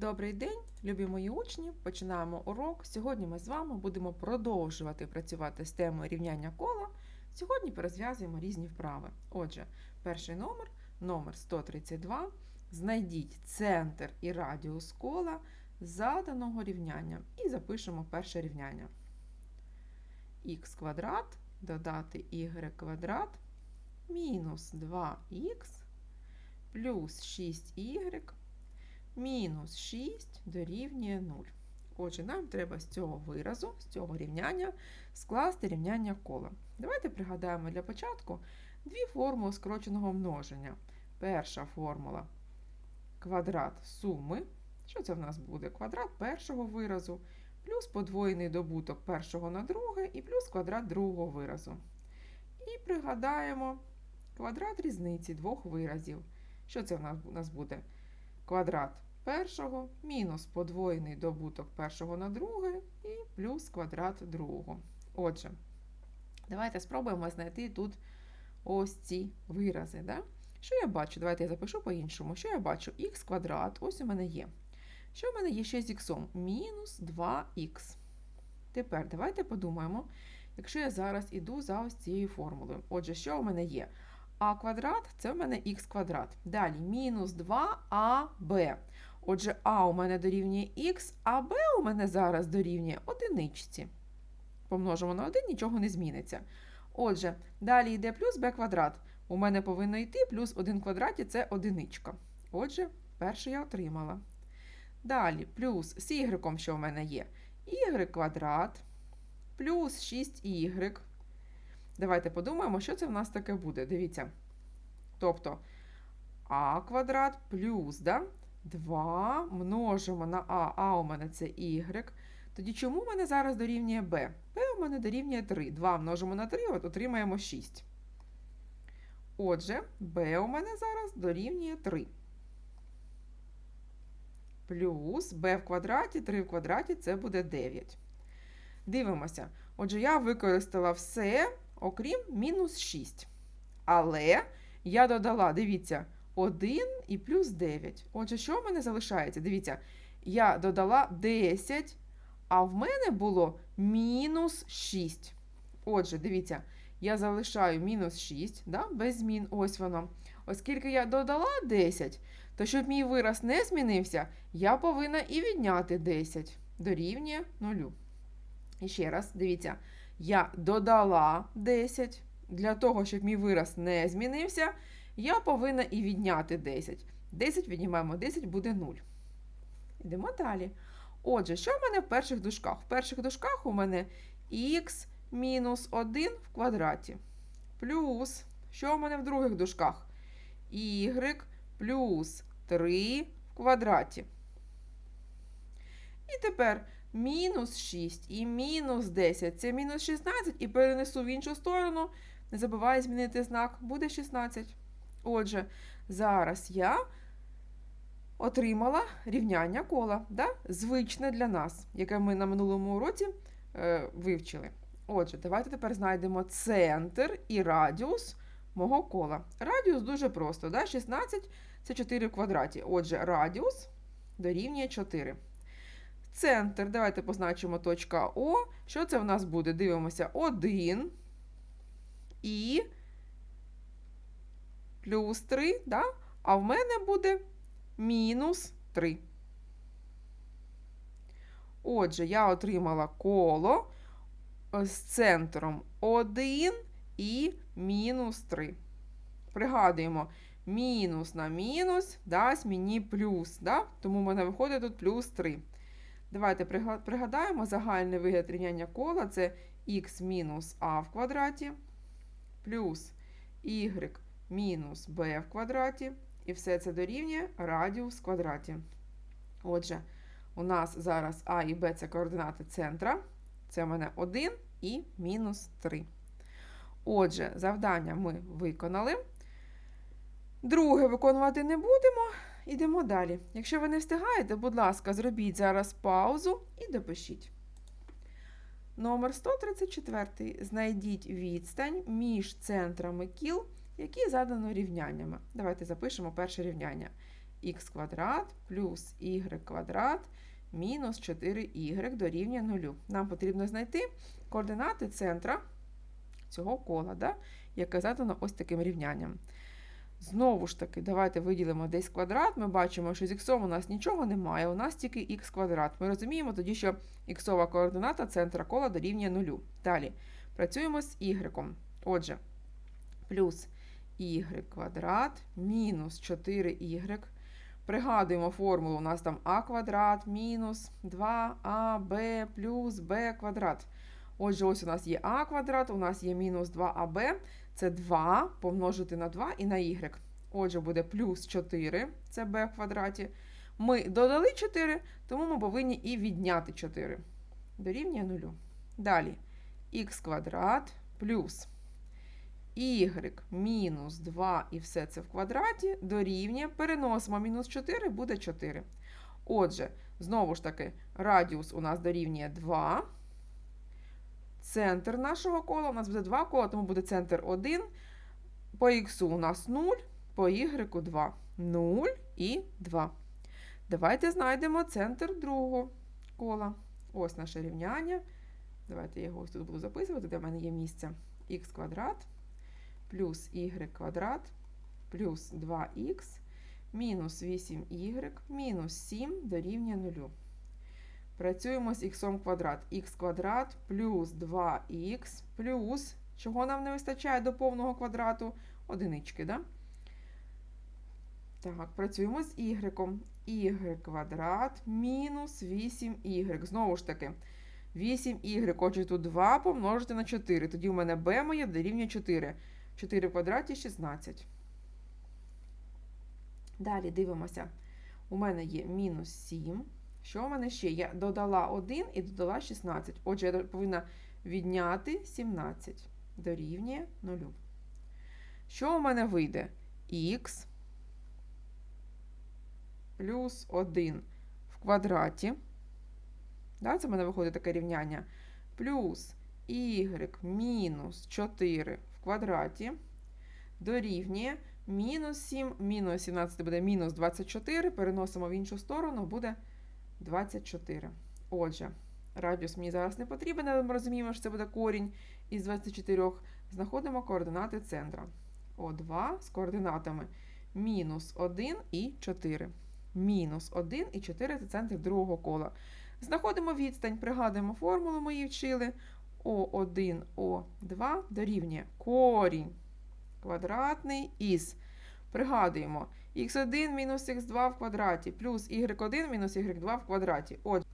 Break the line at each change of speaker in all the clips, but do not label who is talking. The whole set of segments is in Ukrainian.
Добрий день, любі мої учні! Починаємо урок. Сьогодні ми з вами будемо продовжувати працювати з темою рівняння кола. Сьогодні перезв'язуємо різні вправи. Отже, перший номер, номер 132. Знайдіть центр і радіус кола заданого рівняння. І запишемо перше рівняння. х квадрат додати y квадрат мінус 2х плюс 6y мінус 6 дорівнює 0. Отже, нам треба з цього виразу, з цього рівняння скласти рівняння кола. Давайте пригадаємо для початку дві формули скороченого множення. Перша формула квадрат суми. Що це в нас буде? Квадрат першого виразу, плюс подвоєний добуток першого на друге і плюс квадрат другого виразу. І пригадаємо квадрат різниці двох виразів. Що це в нас буде? Квадрат першого мінус подвоєний добуток першого на друге і плюс квадрат другого. Отже, давайте спробуємо знайти тут ось ці вирази. Да? Що я бачу? Давайте я запишу по-іншому. Що я бачу? х квадрат, ось у мене є. Що в мене є ще з х? Мінус 2х. Тепер давайте подумаємо, якщо я зараз іду за ось цією формулою. Отже, що у мене є? А квадрат це в мене х квадрат. Далі мінус 2аб. Отже, а у мене дорівнює х, а b у мене зараз дорівнює одиничці. Помножимо на 1, нічого не зміниться. Отже, далі йде плюс b квадрат. У мене повинно йти плюс 1 квадраті це одиничка. Отже, перше я отримала. Далі плюс з y, що в мене є, y квадрат плюс 6y. Давайте подумаємо, що це в нас таке буде. Дивіться. Тобто а квадрат плюс да? 2 множимо на а, а у мене це y. Тоді чому в мене зараз дорівнює b? b у мене дорівнює 3. 2 множимо на 3, от отримаємо 6. Отже, b у мене зараз дорівнює 3. Плюс b в квадраті, 3 в квадраті це буде 9. Дивимося. Отже, я використала все, окрім мінус 6. Але я додала, дивіться, 1 і плюс 9. Отже, що в мене залишається? Дивіться, я додала 10, а в мене було мінус 6. Отже, дивіться, я залишаю мінус 6, да, без змін, ось воно. Оскільки я додала 10, то щоб мій вираз не змінився, я повинна і відняти 10 дорівнює 0. І ще раз, дивіться, я додала 10. Для того, щоб мій вираз не змінився, я повинна і відняти 10. 10 віднімаємо 10 буде 0. Йдемо далі. Отже, що в мене в перших дужках? В перших дужках у мене х мінус 1 в квадраті. Плюс, що в мене в других дужках? y плюс 3 в квадраті. І тепер мінус 6 і мінус 10 це мінус 16, і перенесу в іншу сторону. Не забувай змінити знак, буде 16. Отже, зараз я отримала рівняння кола, да? звичне для нас, яке ми на минулому уроці е, вивчили. Отже, давайте тепер знайдемо центр і радіус мого кола. Радіус дуже просто. Да? 16 це 4 в квадраті. Отже, радіус дорівнює 4. Центр, давайте позначимо точка О. Що це в нас буде? Дивимося 1 і плюс 3, да? а в мене буде мінус 3. Отже, я отримала коло з центром 1 і мінус 3. Пригадуємо, мінус на мінус дасть мені плюс. Да? Тому в мене виходить тут плюс 3. Давайте пригадаємо загальний вигляд рівняння кола це х мінус а в квадраті плюс y мінус b в квадраті. І все це дорівнює радіус в квадраті. Отже, у нас зараз а і b це координати центра. Це у мене 1 і мінус 3. Отже, завдання ми виконали. Друге виконувати не будемо. Ідемо далі. Якщо ви не встигаєте, будь ласка, зробіть зараз паузу і допишіть. Номер 134. Знайдіть відстань між центрами кіл, які задано рівняннями. Давайте запишемо перше рівняння. х квадрат плюс y квадрат мінус 4y дорівнює 0. Нам потрібно знайти координати центра цього кола, да, яке задано ось таким рівнянням. Знову ж таки, давайте виділимо десь квадрат. Ми бачимо, що з х у нас нічого немає, у нас тільки х квадрат. Ми розуміємо тоді, що х координата центра кола дорівнює 0. Далі працюємо з y. Отже, плюс y квадрат мінус 4y. Пригадуємо формулу, у нас там а квадрат мінус 2аб плюс b квадрат. Отже, ось у нас є а квадрат, у нас є мінус 2аб. Це 2 помножити на 2 і на y. Отже, буде плюс 4, це b в квадраті. Ми додали 4, тому ми повинні і відняти 4. Дорівнює 0. Далі х квадрат плюс y мінус 2 і все це в квадраті дорівнює. Переносимо мінус 4, буде 4. Отже, знову ж таки, радіус у нас дорівнює 2. Центр нашого кола у нас буде 2 кола, тому буде центр 1. По х у нас 0, по y 2. 0 і 2. Давайте знайдемо центр другого кола. Ось наше рівняння. Давайте я його ось тут буду записувати, де в мене є місце. х квадрат плюс y квадрат плюс 2х мінус 8y мінус 7 дорівнює 0. Працюємо з х квадрат. х квадрат плюс 2х плюс, чого нам не вистачає до повного квадрату? Одинички, да? Так, працюємо з y. y квадрат мінус 8y. Знову ж таки, 8y, отже, тут 2 помножити на 4. Тоді у мене b моє дорівнює 4. 4 в квадраті 16. Далі дивимося. У мене є мінус 7. Що у мене ще? Я додала 1 і додала 16. Отже, я повинна відняти 17. Дорівнює 0. Що у мене вийде? Х плюс 1 в квадраті. Да, Це в мене виходить таке рівняння. Плюс y мінус 4 в квадраті дорівнює мінус 7, мінус 17 буде мінус 24. Переносимо в іншу сторону, буде 24. Отже, радіус мені зараз не потрібен, але ми розуміємо, що це буде корінь із 24. Знаходимо координати центра. О2 з координатами мінус 1 і 4. Мінус 1 і 4 це центр другого кола. Знаходимо відстань, пригадуємо формулу, ми її вчили. О1, О2 дорівнює корінь квадратний із. Пригадуємо, х1 мінус х2 в квадраті плюс y1 мінус y2 в квадраті. Отже,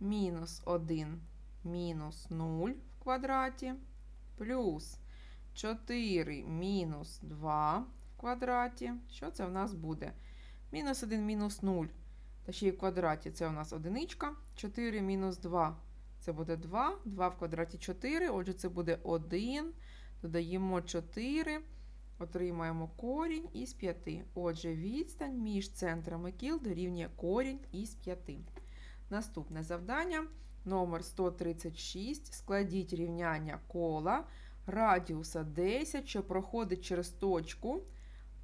мінус 1 мінус 0 в квадраті плюс 4 мінус 2 в квадраті. Що це в нас буде? Мінус 1 мінус 0. Та ще й в квадраті це у нас одиничка. 4 мінус 2 це буде 2. 2 в квадраті 4. Отже, це буде 1. Додаємо 4. Отримаємо корінь із 5. Отже, відстань між центрами кіл дорівнює корінь із 5. Наступне завдання номер 136. Складіть рівняння кола радіуса 10, що проходить через точку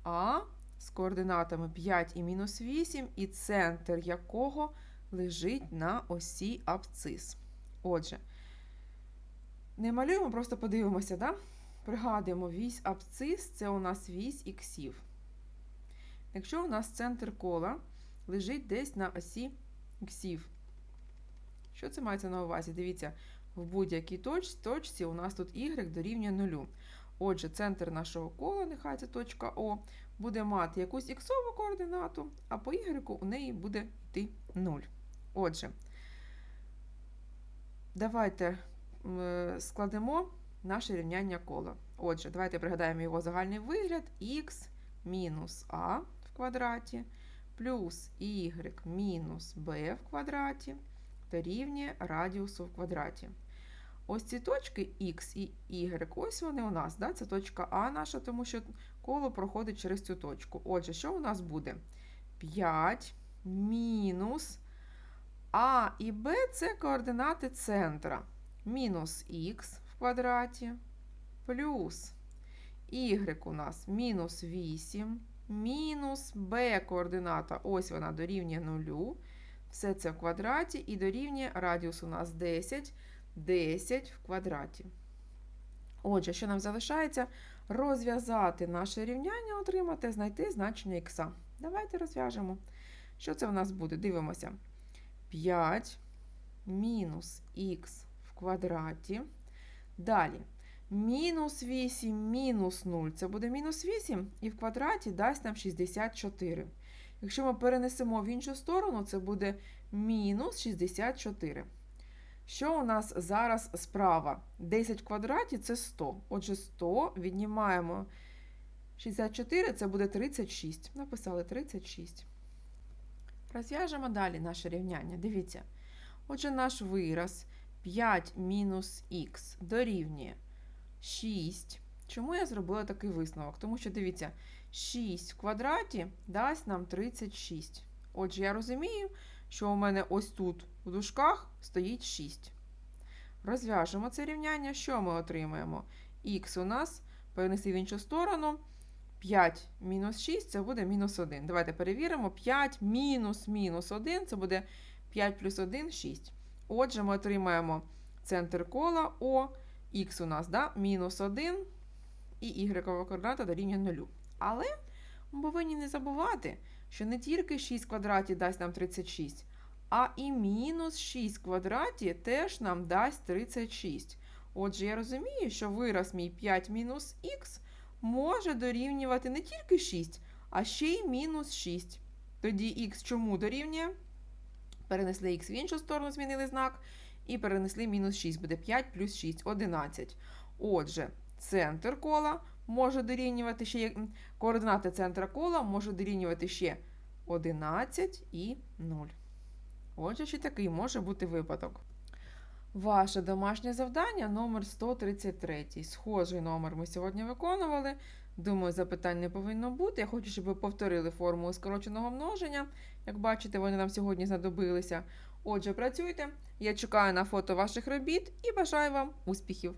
А з координатами 5 і мінус 8, і центр якого лежить на осі абцис. Отже, не малюємо, просто подивимося, да? Пригадуємо, вісь абцис це у нас вісь іксів. Якщо у нас центр кола лежить десь на осі іксів, що це мається на увазі? Дивіться, в будь-якій точці, точці у нас тут y дорівнює 0. Отже, центр нашого кола, нехай це точка О, буде мати якусь іксову координату, а по y у неї буде йти 0. Отже, давайте складемо наше рівняння кола. Отже, давайте пригадаємо його загальний вигляд х мінус а в квадраті плюс y мінус b в квадраті дорівнює радіусу в квадраті. Ось ці точки Х і Y, ось вони у нас. Да? Це точка А наша, тому що коло проходить через цю точку. Отже, що у нас буде? 5 мінус А і Б це координати центра. Мінус х квадраті плюс y у нас мінус 8 мінус b координата. Ось вона дорівнює нулю. Все це в квадраті і дорівнює радіус у нас 10, 10 в квадраті. Отже, що нам залишається? Розв'язати наше рівняння, отримати, знайти значення х. Давайте розв'яжемо. Що це в нас буде? Дивимося. 5 мінус х в квадраті. Далі. Мінус 8 мінус 0. Це буде мінус 8 і в квадраті дасть нам 64. Якщо ми перенесемо в іншу сторону, це буде мінус 64. Що у нас зараз справа? 10 в квадраті це 100. Отже, 100 віднімаємо 64, це буде 36. Написали 36. Розв'яжемо далі наше рівняння. Дивіться. Отже, наш вираз 5 мінус х дорівнює 6. Чому я зробила такий висновок? Тому що, дивіться, 6 в квадраті дасть нам 36. Отже, я розумію, що у мене ось тут у дужках стоїть 6. Розв'яжемо це рівняння. Що ми отримаємо? Х у нас перенесли в іншу сторону. 5 мінус 6 це буде мінус 1. Давайте перевіримо. 5 мінус мінус 1 це буде 5 плюс 1 6. Отже, ми отримаємо центр кола О, х у нас да, мінус 1 і y координата дорівнює 0. Але ми повинні не забувати, що не тільки 6 в квадраті дасть нам 36, а і мінус 6 в квадраті теж нам дасть 36. Отже, я розумію, що вираз мій 5 мінус х може дорівнювати не тільки 6, а ще й мінус 6. Тоді х чому дорівнює? Перенесли х в іншу сторону, змінили знак, і перенесли мінус 6. Буде 5 плюс 6 11. Отже, центр кола може дорівнювати ще координати центра кола може дорівнювати ще 11 і 0. Отже, ще такий може бути випадок. Ваше домашнє завдання номер 133. Схожий номер ми сьогодні виконували. Думаю, запитань не повинно бути. Я хочу, щоб ви повторили формулу скороченого множення. Як бачите, вони нам сьогодні знадобилися. Отже, працюйте. Я чекаю на фото ваших робіт і бажаю вам успіхів!